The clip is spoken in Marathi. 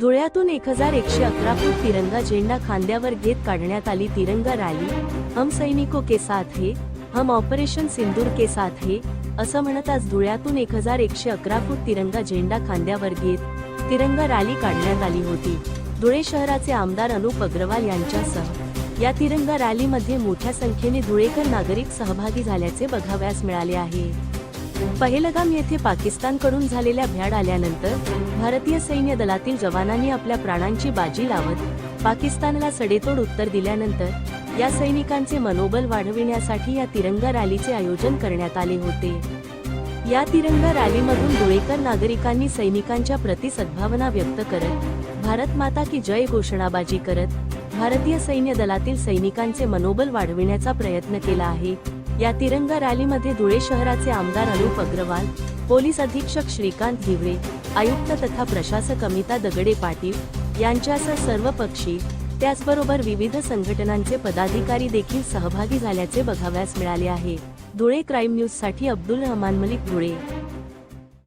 धुळ्यातून एक हजार एकशे अकरा फूट तिरंगा झेंडा खांद्यावर घेत काढण्यात आली तिरंगा रॅली. हम सैनिको के साथ हे हम ऑपरेशन सिंदूर के साथ हे असं म्हणत आज धुळ्यातून एक हजार एकशे अकरा फूट तिरंगा झेंडा खांद्यावर घेत तिरंगा रॅली काढण्यात आली होती. धुळे शहराचे आमदार अनुप अग्रवाल यांच्यासह या तिरंगा रॅलीमध्ये मोठ्या संख्येने धुळेकर नागरिक सहभागी झाल्याचे बघाव्यास मिळाले आहे. पहिलगाम येथे पाकिस्तानकडून झालेल्या भ्याड आल्यानंतर भारतीय सैन्य दलातील जवानांनी आपल्या प्राणांची बाजी लावत पाकिस्तानला सडेतोड उत्तर दिल्यानंतर या सैनिकांचे मनोबल वाढविण्यासाठी या तिरंगा रॅलीचे आयोजन करण्यात आले होते. या तिरंगा रॅलीमधून धुळेकर नागरिकांनी सैनिकांच्या प्रति सद्भावना व्यक्त करत भारत माता की जय घोषणाबाजी करत भारतीय सैन्य दलातील सैनिकांचे मनोबल वाढविण्याचा प्रयत्न केला आहे. या तिरंगा रॅलीमध्ये धुळे शहराचे आमदार अनुप अग्रवाल पोलीस अधीक्षक श्रीकांत हिवरे आयुक्त तथा प्रशासक अमिता दगडे पाटील यांच्यासह सर्व पक्षी त्याचबरोबर विविध संघटनांचे पदाधिकारी देखील सहभागी झाल्याचे बघाव्यास मिळाले आहे. धुळे क्राईम न्यूजसाठी अब्दुल रहमान मलिक धुळे.